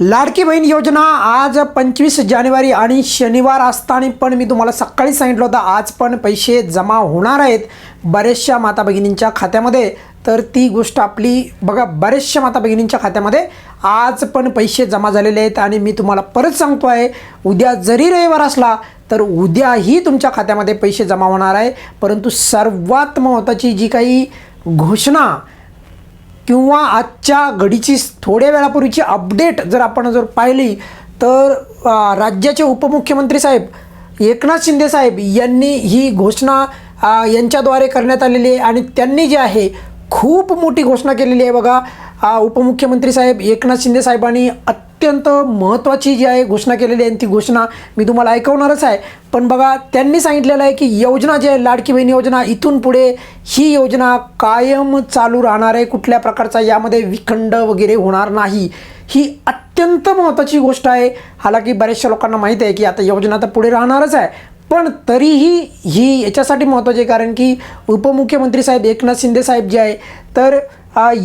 लाडकी बहीण योजना आज पंचवीस जानेवारी आणि शनिवार असताना पण मी तुम्हाला सकाळी सांगितलं होतं आज पण पैसे जमा होणार आहेत बऱ्याचशा माता भगिनींच्या खात्यामध्ये. तर ती गोष्ट आपली बघा बऱ्याचशा माता भगिनींच्या खात्यामध्ये आज पण पैसे जमा झालेले आहेत आणि मी तुम्हाला परत सांगतो आहे उद्या जरी रविवार असला तर उद्याही तुमच्या खात्यामध्ये पैसे जमा होणार आहे. परंतु सर्वात महत्त्वाची जी काही घोषणा किंवा आजच्या घडीची थोड्या वेळापूर्वीची अपडेट जर आपण जर पाहिली तर राज्याचे उपमुख्यमंत्री साहेब एकनाथ शिंदे साहेब यांनी ही घोषणा यांच्याद्वारे करण्यात आलेली आहे आणि त्यांनी जे आहे खूप मोठी घोषणा केलेली आहे बघा. उपमुख्यमंत्री साहेब एकनाथ शिंदे साहेबांनी अत्यंत महत्त्वाची जी आहे घोषणा केलेली आहे ती घोषणा मी तुम्हाला ऐकवणारच आहे. पण बघा त्यांनी सांगितलेलं आहे की योजना जी आहे लाडकी बहीण योजना इथून पुढे ही योजना कायम चालू राहणार आहे. कुठल्या प्रकारचा यामध्ये विखंड वगैरे होणार नाही. ही अत्यंत महत्त्वाची गोष्ट आहे. हालाकी बऱ्याचशा लोकांना माहीत आहे की आता योजना तर पुढे राहणारच आहे. पण तरीही ही याच्यासाठी महत्त्वाची आहे कारण की उपमुख्यमंत्री साहेब एकनाथ शिंदे साहेब जे आहे तर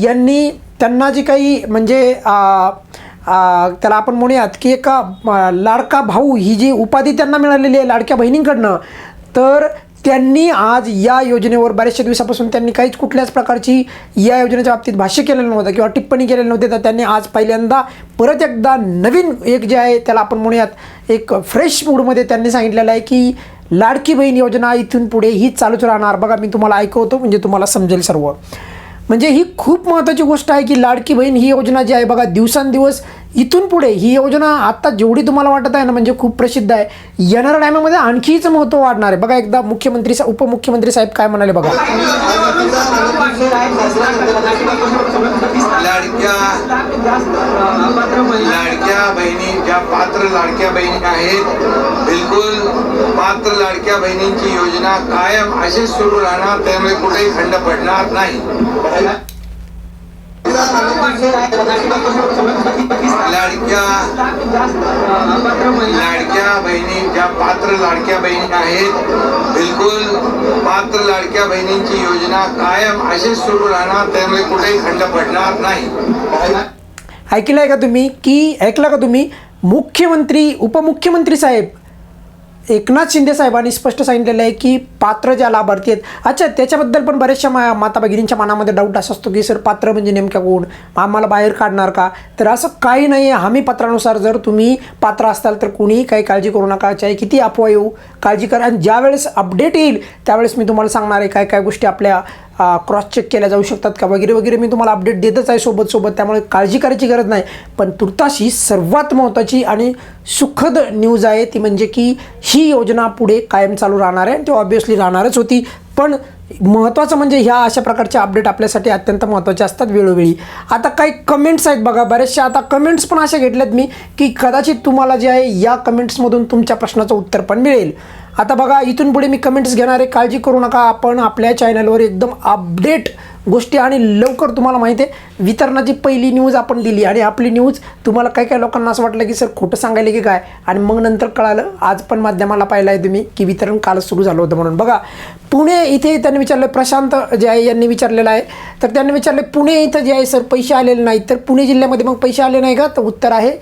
यांनी त्यांना जी काही म्हणजे त्याला आपण म्हणूयात की एका लाडका भाऊ ही जी उपाधी त्यांना मिळालेली आहे लाडक्या बहिणींकडनं तर त्यांनी आज या योजनेवर बऱ्याचशा दिवसापासून त्यांनी काहीच कुठल्याच प्रकारची या योजनेच्या बाबतीत भाष्य केलेलं नव्हतं किंवा टिप्पणी केलेली नव्हती. तर त्यांनी आज पहिल्यांदा परत एकदा नवीन एक जे आहे त्याला आपण म्हणूयात एक फ्रेश मूडमध्ये त्यांनी सांगितलेलं आहे की लाडकी बहीण योजना इथून पुढे ही चालूच राहणार. बघा मी तुम्हाला ऐकवतो म्हणजे तुम्हाला समजेल सर्व. म्हणजे ही खूप महत्त्वाची गोष्ट आहे की लाडकी बहीण ही योजना जी आहे बघा दिवसांदिवस इथून पुढे ही योजना आत्ता जेवढी तुम्हाला वाटत आहे ना म्हणजे खूप प्रसिद्ध आहे. येणाऱ्या टायमामध्ये आणखीच महत्त्व वाढणार आहे. बघा एकदा मुख्यमंत्री सा- उपमुख्यमंत्री साहेब काय म्हणाले बघा. लाडक्या बहिणी ज्या पात्र लाडक्या बहिणी आहेत बिलकुल पात्र लाडक्या बहिणींची योजना कायम अशीच सुरू राहणार. त्यामुळे कुठेही खंड पडणार नाही. लाडक्या लाडक्या बहिणी ज्या पात्र लाडक्या बहिणी आहेत. बिलकुल पात्र लाडक्या बहिणींची योजना कायम अशीच सुरू राहणार त्यामुळे कुठेही खंड पडणार नाही. ऐकलं आहे का तुम्ही की ऐकलं का तुम्ही? मुख्यमंत्री उपमुख्यमंत्री साहेब एकनाथ शिंदे साहेबांनी स्पष्ट सांगितलेलं आहे की पात्र ज्या लाभार्थी आहेत अच्छा त्याच्याबद्दल पण बऱ्याचशा मा माता भगिनींच्या मनामध्ये डाऊट असा असतो की सर पात्र म्हणजे नेमक्या कोण? आम्हाला बाहेर काढणार का? तर असं काही नाही आहे हमी पत्रानुसार जर तुम्ही पात्र असाल तर कुणीही काही काळजी करू नका. चाहे किती अफवा येऊ काळजी करा. आणि ज्यावेळेस अपडेट येईल त्यावेळेस मी तुम्हाला सांगणार आहे काय काय गोष्टी आपल्या क्रॉस चेक केल्या जाऊ शकतात का? वगैरे वगैरे मी तुम्हाला अपडेट देतच आहे सोबत सोबत. त्यामुळे काळजी करायची गरज नाही. पण तुर्ताशी सर्वात महत्त्वाची आणि सुखद न्यूज आहे ती म्हणजे की ही योजना पुढे कायम चालू राहणार आहे. आणि ती ऑब्वियसली राहणारच होती. पण महत्त्वाचं म्हणजे ह्या अशा प्रकारचे अपडेट आपल्यासाठी अत्यंत महत्त्वाचे असतात वेळोवेळी. आता काही कमेंट्स आहेत बघा. बऱ्याचशा आता कमेंट्स पण अशा घेतल्यात मी की कदाचित तुम्हाला जे आहे या कमेंट्समधून तुमच्या प्रश्नाचं उत्तर पण मिळेल. आता बघा इथून पुढे मी कमेंट्स घेणार आहे. काळजी करू नका. आपण आपल्या चॅनलवर एकदम अपडेट गोष्टी आणि लवकर तुम्हाला माहिती आहे. वितरणाची पहिली न्यूज आपण दिली आणि आपली न्यूज तुम्हाला काही काही लोकांना असं वाटलं की सर खोटं सांगायला की काय? आणि मग नंतर कळालं आज पण माध्यमाला पाहिलं आहे तुम्ही की वितरण काल सुरू झालं होतं म्हणून. बघा पुणे इथे त्यांनी विचारलं प्रशांत जे आहे यांनी विचारलेलं आहे. तर त्यांनी विचारलं पुणे इथं जे आहे सर पैसे आलेले नाहीत. तर पुणे जिल्ह्यामध्ये मग पैसे आले नाही का? तर उत्तर आहे.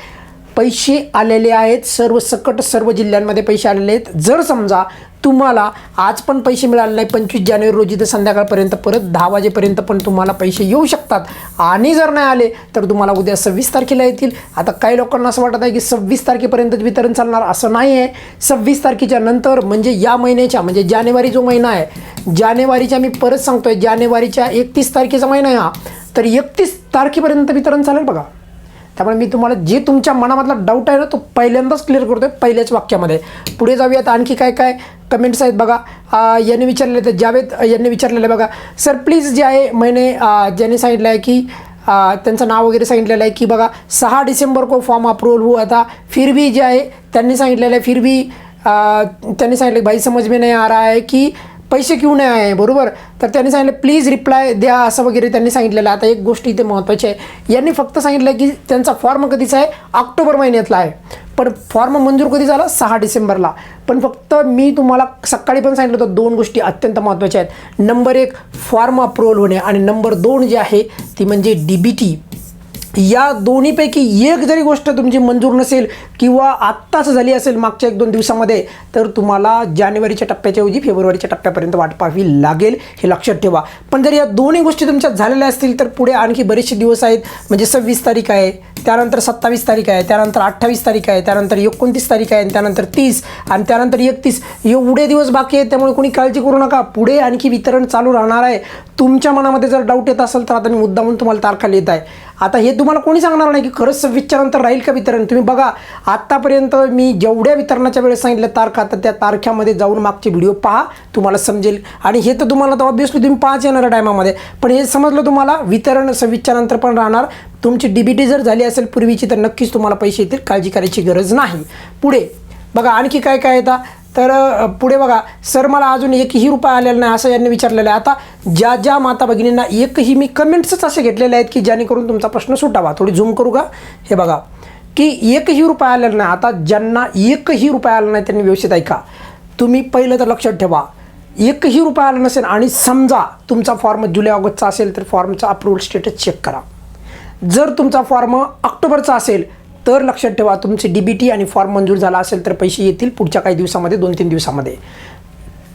पैसे आलेले आहेत. सर्व सकट सर्व जिल्ह्यांमध्ये पैसे आलेले आहेत. जर समजा तुम्हाला आज पण पैसे मिळाले नाही पंचवीस जानेवारी रोजी तर संध्याकाळपर्यंत परत दहा वाजेपर्यंत पण तुम्हाला पैसे येऊ शकतात. आणि जर नाही आले तर तुम्हाला उद्या सव्वीस तारखेला येतील. आता काही लोकांना असं वाटत आहे की सव्वीस तारखेपर्यंत वितरण चालणार असं नाही आहे सव्वीस तारखेच्या नंतर म्हणजे या महिन्याच्या म्हणजे जानेवारी जो महिना आहे जानेवारीच्या मी परत सांगतोय जानेवारीच्या एकतीस तारखेचा महिना आहे हा. तर एकतीस तारखेपर्यंत वितरण चालेल बघा. त्यामुळे मी तुम्हाला जे तुमच्या मनामधला डाऊट आहे ना तो पहिल्यांदाच क्लिअर करतोय पहिल्याच वाक्यामध्ये. पुढे जाऊयात आणखी काय काय कमेंट्स आहेत बघा. यांनी विचारले तर जावेद यांनी विचारलेलं आहे बघा. सर प्लीज जे आहे मैंने ज्यांनी सांगितलं आहे की त्यांचं नाव वगैरे सांगितलेलं आहे की बघा सहा डिसेंबर को फॉर्म अप्रूवल हुआ था. फिर भी जे आहे त्यांनी सांगितलेलं आहे फिर भी त्यांनी सांगितलं की भाई समज में नहीं आ रहा है की पैसे घेऊ नाही आहे बरोबर? तर त्यांनी सांगितलं प्लीज रिप्लाय द्या असं वगैरे त्यांनी सांगितलेलं. आता एक गोष्ट इथे महत्त्वाची आहे. यांनी फक्त सांगितलं की त्यांचा फॉर्म कधीचा आहे? ऑक्टोबर महिन्यातला आहे. पण फॉर्म मंजूर कधी झाला? सहा डिसेंबरला. पण फक्त मी तुम्हाला सकाळी पण सांगितलं होतं दोन गोष्टी अत्यंत महत्त्वाच्या आहेत. नंबर एक फॉर्म अप्रुव्हल होणे. आणि नंबर दोन जे आहे ती म्हणजे डी बी टी या दोन्हीपैकी एक जरी गोष्ट तुमची मंजूर नसेल किंवा आत्ताच झाली असेल मागच्या एक दोन दिवसामध्ये तर तुम्हाला जानेवारीच्या टप्प्याच्या ऐवजी फेब्रुवारीच्या टप्प्यापर्यंत वाट पाहावी लागेल हे लक्षात ठेवा. पण जर या दोन्ही गोष्टी तुमच्या झालेल्या असतील तर पुढे आणखी बरेचसे दिवस आहेत. म्हणजे सव्वीस तारीख आहे त्यानंतर सत्तावीस तारीख आहे त्यानंतर अठ्ठावीस तारीख आहे त्यानंतर एकोणतीस तारीख आहे आणि त्यानंतर तीस आणि त्यानंतर एकतीस. एवढे दिवस बाकी आहेत त्यामुळे कोणी काळजी करू नका. पुढे आणखी वितरण चालू राहणार आहे. तुमच्या मनामध्ये जर डाऊट येत असेल तर आता मी मुद्दामून तुम्हाला तारखा लिहित आहे. आता हे तुम्हाला कोणी सांगणार नाही की खरंच सव्वीसच्या नंतर राहील का वितरण? तुम्ही बघा आत्तापर्यंत मी जेवढ्या वितरणाच्या वेळेस सांगितल्या तारखा तर त्या तारख्यामध्ये जाऊन मागचे व्हिडिओ पहा तुम्हाला समजेल. आणि हे तर तुम्हाला तर ऑब्विसली तुम्ही पाच येणार टायमामध्ये. पण हे समजलं तुम्हाला वितरण सव्वीसच्या नंतर पण राहणार. तुमची डी बी टी जर झाली असेल पूर्वीची तर नक्कीच तुम्हाला पैसे येतील काळजी करायची गरज नाही. पुढे बघा आणखी काय काय येतं? तर पुढे बघा सर मला अजून एकही रुपया आलेला नाही असं यांनी विचारलेलं आहे. आता ज्या ज्या माता भगिनींना एकही मी कमेंट्सच असे घेतलेले आहेत की जेणेकरून तुमचा प्रश्न सुटावा. थोडी झूम करू का? हे बघा की एकही रुपया आलेला नाही. आता ज्यांना एकही रुपया आला नाही त्यांनी व्यवस्थित ऐका. तुम्ही पहिलं तर लक्षात ठेवा एकही रुपया आला नसेल आणि समजा तुमचा फॉर्म जुलै ऑगस्टचा असेल तर फॉर्मचा अप्रुव्हल स्टेटस चेक करा. जर तुमचा फॉर्म ऑक्टोबरचा असेल तर लक्षात ठेवा तुमचे डी बी टी आणि फॉर्म मंजूर झाला असेल तर पैसे येतील पुढच्या काही दिवसामध्ये दोन तीन दिवसामध्ये.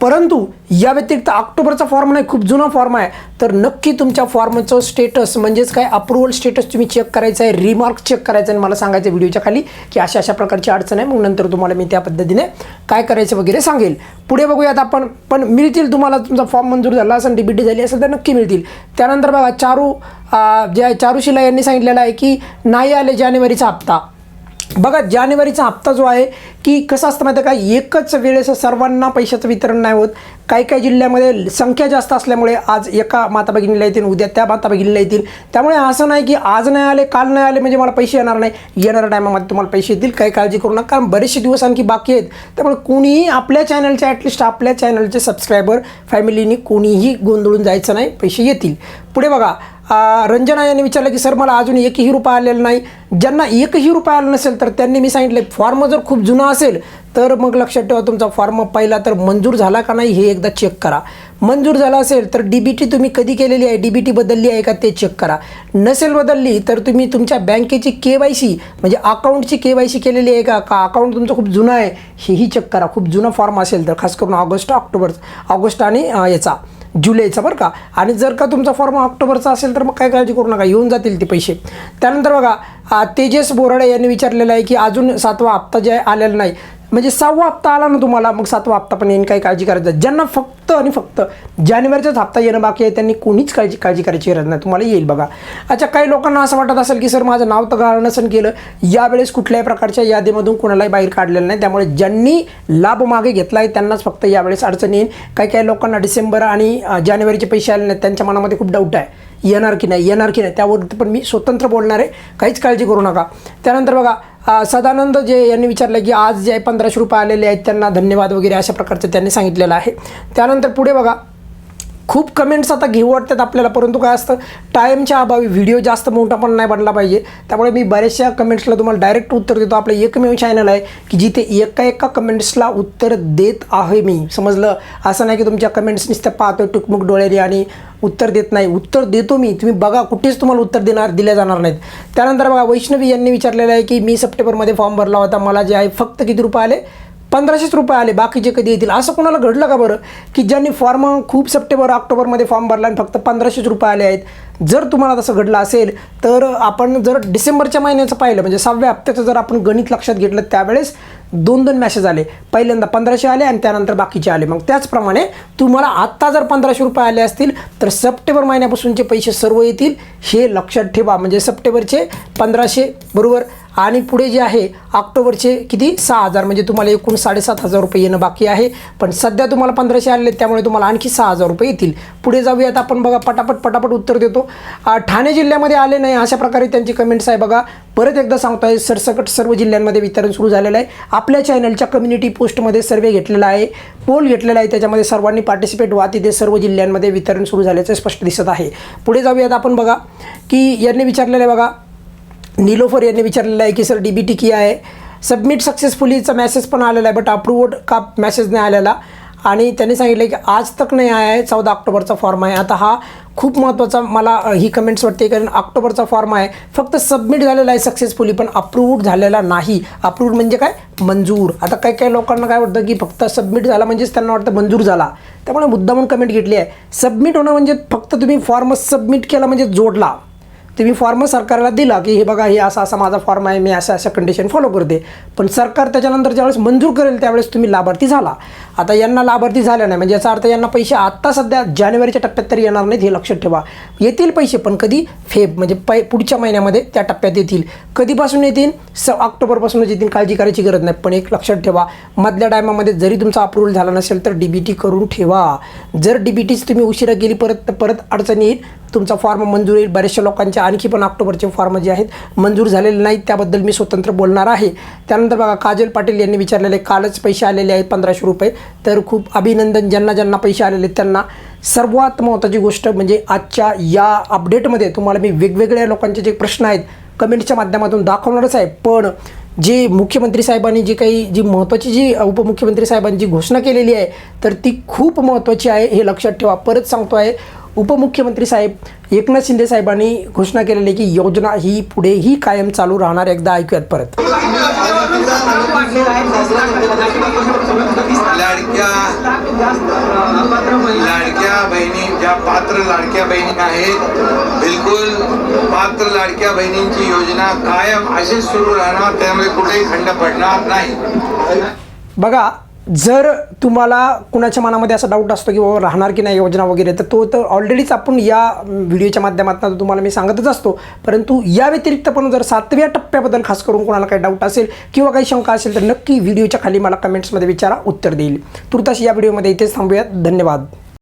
परंतु या व्यतिरिक्त ऑक्टोबरचा फॉर्म नाही खूप जुना फॉर्म आहे. तर नक्की तुमच्या फॉर्मचं स्टेटस म्हणजेच काय? अप्रुव्हल स्टेटस तुम्ही चेक करायचं आहे रिमार्क चेक करायचं आणि मला सांगायचं व्हिडिओच्या खाली की अशा अशा प्रकारची अडचण आहे. मग नंतर तुम्हाला मी त्या पद्धतीने काय करायचं वगैरे सांगेल. पुढे बघूयात आपण. पण मिळतील तुम्हाला तुमचा फॉर्म मंजूर झाला असेल डी बी झाली असेल तर नक्की मिळतील. त्यानंतर बघा चारू जे आहे चारुशिला यांनी सांगितलेलं आहे की नाही आले जानेवारीचा हप्ता. बघा जानेवारीचा हप्ता जो आहे की कसं असतं माहिती आहे का? एकच वेळेस सर्वांना पैशाचं वितरण नाही होत. काही काही जिल्ह्यामध्ये संख्या जास्त असल्यामुळे आज एका माता भगिनीला येतील उद्या त्या माता भगिनीला येतील. त्यामुळे असं नाही की आज नाही आले काल नाही आले म्हणजे मला पैसे येणार नाही. येणाऱ्या टायमामध्ये तुम्हाला पैसे येतील काही काळजी करू नका. कारण बरेचसे दिवस आणखी बाकी आहेत. त्यामुळे कोणीही आपल्या चॅनलचे ॲटलिस्ट आपल्या चॅनलचे सबस्क्रायबर फॅमिलीनी कोणीही गोंधळून जायचं नाही पैसे येतील. पुढे बघा रंजना यांनी विचारलं की सर मला अजून एकही रुपया आलेला नाही. ज्यांना एकही रुपया आला नसेल तर त्यांनी मी सांगितलं फॉर्म जर खूप जुना असेल तर मग लक्षात ठेवा तुमचा फॉर्म पहिला तर मंजूर झाला का नाही हे एकदा चेक करा. मंजूर झाला असेल तर डी बी टी तुम्ही कधी केलेली आहे? डी बी टी बदलली आहे का? ते चेक करा. नसेल बदलली तर तुम्ही तुमच्या बँकेची के वाय सी म्हणजे अकाउंटची के वाय सी केलेली आहे का? का अकाउंट तुमचं खूप जुनं आहे? हेही चेक करा. खूप जुना फॉर्म असेल तर खास करून ऑगस्ट ऑक्टोबर ऑगस्ट आणि याचा. जुलैचा बरं का. आणि जर का तुमचा फॉर्म ऑक्टोबरचा असेल तर मग काय काळजी करू नका येऊन जातील ते पैसे. त्यानंतर बघा तेजस बोराडे यांनी विचारलेलं आहे की अजून सातवा हप्ता जे आलेला नाही. म्हणजे सहावा हप्ता आला ना तुम्हाला मग सातवा हप्ता पण येईन काही काळजी करायचं ज्यांना फक्त आणि फक्त जानेवारीचाच हप्ता येणं बाकी आहे त्यांनी कोणीच काळजी काळजी करायची गरज नाही. तुम्हाला येईल बघा. अच्छा काही लोकांना असं वाटत असेल की सर माझं नाव तर गाळं नसन केलं. यावेळेस कुठल्याही प्रकारच्या यादीमधून कोणालाही बाहेर काढलेलं नाही. त्यामुळे ज्यांनी लाभ मागे घेतला आहे त्यांनाच फक्त यावेळेस अडचण येईल. काही काही लोकांना डिसेंबर आणि जानेवारीचे पैसे आले नाहीत त्यांच्या मनामध्ये खूप डाऊट आहे. येणार की नाही येणार की नाही त्यावरती पण मी स्वतंत्र बोलणार आहे. काहीच काळजी करू नका. त्यानंतर बघा सदानंद जे यांनी विचारलं की आज जे पंधराशे रुपये आलेले आहेत त्यांना धन्यवाद वगैरे अशा प्रकारचं त्यांनी सांगितलेलं आहे. त्यानंतर पुढे बघा खूप कमेंट्स आता घेऊ वाटतात आपल्याला परंतु काय असतं टाईमच्या अभावी व्हिडिओ जास्त मोठा पण नाही बनला पाहिजे. त्यामुळे मी बऱ्याचशा कमेंट्सला तुम्हाला डायरेक्ट उत्तर देतो. आपलं एकमेव चॅनल आहे की जिथे एका एका कमेंट्सला उत्तर देत आहे मी. समजलं? असं नाही की तुमच्या कमेंट्स नुसत्या पाहतो टुकमुक डोळ्याने आणि उत्तर देत नाही. उत्तर देतो मी. तुम्ही बघा कुठेच तुम्हाला उत्तर देणार दिल्या जाणार नाहीत. त्यानंतर बघा वैष्णवी यांनी विचारलेलं आहे की मी सप्टेंबरमध्ये फॉर्म भरला होता. मला जे आहे फक्त किती रुपये आले? पंधराशेच रुपये आले बाकीचे कधी येतील? असं कोणाला घडलं का बरं? की ज्यांनी फॉर्म खूप सप्टेंबर ऑक्टोबरमध्ये फॉर्म भरला आणि फक्त पंधराशेच रुपये आले आहेत? जर तुम्हाला तसं घडलं असेल तर आपण जर डिसेंबरच्या महिन्याचं पाहिलं म्हणजे सहाव्या हप्त्याचं जर आपण गणित लक्षात घेतलं त्यावेळेस दोन दोन मॅसेज आले. पहिल्यांदा पंधराशे आले आणि त्यानंतर बाकीचे आले. मग त्याचप्रमाणे तुम्हाला आत्ता जर पंधराशे रुपये आले असतील तर सप्टेंबर महिन्यापासूनचे पैसे सर्व येतील हे लक्षात ठेवा. म्हणजे सप्टेंबरचे पंधराशे बरोबर आणि पुढे जे आहे ऑक्टोबरचे किती? सहा हजार. म्हणजे तुम्हाला एकूण साडेसात हजार रुपये येणं बाकी आहे. पण सध्या तुम्हाला पंधराशे आले त्यामुळे तुम्हाला आणखी सहा हजार रुपये येतील. पुढे जाऊयात आपण बघा पटापट पटापट उत्तर देतो. ठाणे जिल्ह्यामध्ये आले नाही अशा प्रकारे त्यांची कमेंट्स आहे बघा परत एकदा सांगतो आहे सरसकट सर्व जिल्ह्यांमध्ये वितरण सुरू झालेलं आहे. आपल्या चॅनलच्या कम्युनिटी पोस्टमध्ये सर्वे घेतलेला आहे पोल घेतलेला आहे त्याच्यामध्ये सर्वांनी पार्टिसिपेट व्हा तिथे सर्व जिल्ह्यांमध्ये वितरण सुरू झाल्याचं स्पष्ट दिसत आहे. पुढे जाऊयात आपण बघा की यांनी विचारलेलं आहे बघा निलोफर यांनी विचारलेलं आहे की सर डी बी टी की आहे? सबमिट सक्सेसफुलीचा मेसेज पण आलेला आहे बट अप्रूव्ड का मेसेज नाही आलेला. आणि त्यांनी सांगितलं की आज तक नाही आहे चौदा ऑक्टोबरचा फॉर्म आहे. आता हा खूप महत्त्वाचा मला ही कमेंट्स वाटते कारण ऑक्टोबरचा फॉर्म आहे. फक्त सबमिट झालेला आहे सक्सेसफुली पण अप्रूव्ड झालेला नाही. अप्रूव्ड म्हणजे काय? मंजूर. आता काही काही लोकांना काय वाटतं की फक्त सबमिट झाला म्हणजेच त्यांना वाटतं मंजूर झाला. त्यामुळे मुद्दामून कमेंट घेतली आहे. सबमिट होणं म्हणजे फक्त तुम्ही फॉर्म सबमिट केला म्हणजे जोडला. तुम्ही फॉर्म सरकारला दिला की हे बघा हे असा असा माझा फॉर्म आहे मी अशा अशा कंडिशन फॉलो करते. पण सरकार त्याच्यानंतर ज्यावेळेस मंजूर करेल त्यावेळेस तुम्ही लाभार्थी झाला. आता यांना लाभार्थी झाल्या नाही म्हणजे याचा अर्थ यांना पैसे आत्ता सध्या जानेवारीच्या टप्प्यात तरी येणार नाहीत हे लक्षात ठेवा. येतील पैसे पण कधी फेब म्हणजे पै पुढच्या महिन्यामध्ये त्या टप्प्यात येतील. कधीपासून येतील? स ऑक्टोबरपासूनच येतील काळजी करायची गरज नाही. पण एक लक्षात ठेवा मधल्या टायमामध्ये जरी तुमचा अप्रूव्हल झाला नसेल तर डी बी टी करून ठेवा. जर डी बी टीच तुम्ही उशिरा गेली परत परत अडचणी येईल तुमचा फॉर्म मंजूर येईल बऱ्याचशा लोकांचे आणखी पण ऑक्टोबरचे फॉर्म जे आहेत मंजूर झालेले नाहीत. त्याबद्दल मी स्वतंत्र बोलणार आहे. त्यानंतर बघा काजल पाटील यांनी विचारलेले कालच पैसे आलेले आहेत पंधराशे रुपये. तर खूप अभिनंदन ज्यांना ज्यांना पैसे आलेले आहेत त्यांना. सर्वात महत्त्वाची गोष्ट म्हणजे आजच्या या अपडेटमध्ये तुम्हाला मी वेगवेगळ्या लोकांचे जे प्रश्न आहेत कमेंटच्या माध्यमातून दाखवणारच आहे. पण जे मुख्यमंत्री साहेबांनी जी काही जी महत्त्वाची जी उपमुख्यमंत्री साहेबांनी जी घोषणा केलेली आहे तर ती खूप महत्त्वाची आहे हे लक्षात ठेवा. परत सांगतो आहे उपमुख्यमंत्री साहेब एकनाथ शिंदे साहेबांनी घोषणा केलेली आहे की योजना ही पुढेही कायम चालू राहणार. एकदा ऐकूयात परत. लाडक्या लाडक्या बहिणी ज्या पात्र लाडक्या बहिणी आहेत बिलकुल पात्र लाडक्या बहिणींची योजना कायम अशीच सुरू राहणार त्यामुळे कुठेही खंड पडणार नाही. बघा जर तुम्हाला कुणाच्या मनामध्ये असा डाऊट असतो की बाबा राहणार की नाही योजना वगैरे तर तो तर ऑलरेडीच आपण या व्हिडिओच्या माध्यमातून तुम्हाला मी सांगतच असतो. परंतु या व्यतिरिक्त पण जर सातव्या टप्प्याबद्दल खास करून कोणाला काही डाऊट असेल किंवा काही शंका असेल तर नक्की व्हिडिओच्या खाली मला कमेंट्समध्ये विचारा उत्तर देईल. तुर्तास या व्हिडिओमध्ये इथेच थांबूयात. धन्यवाद.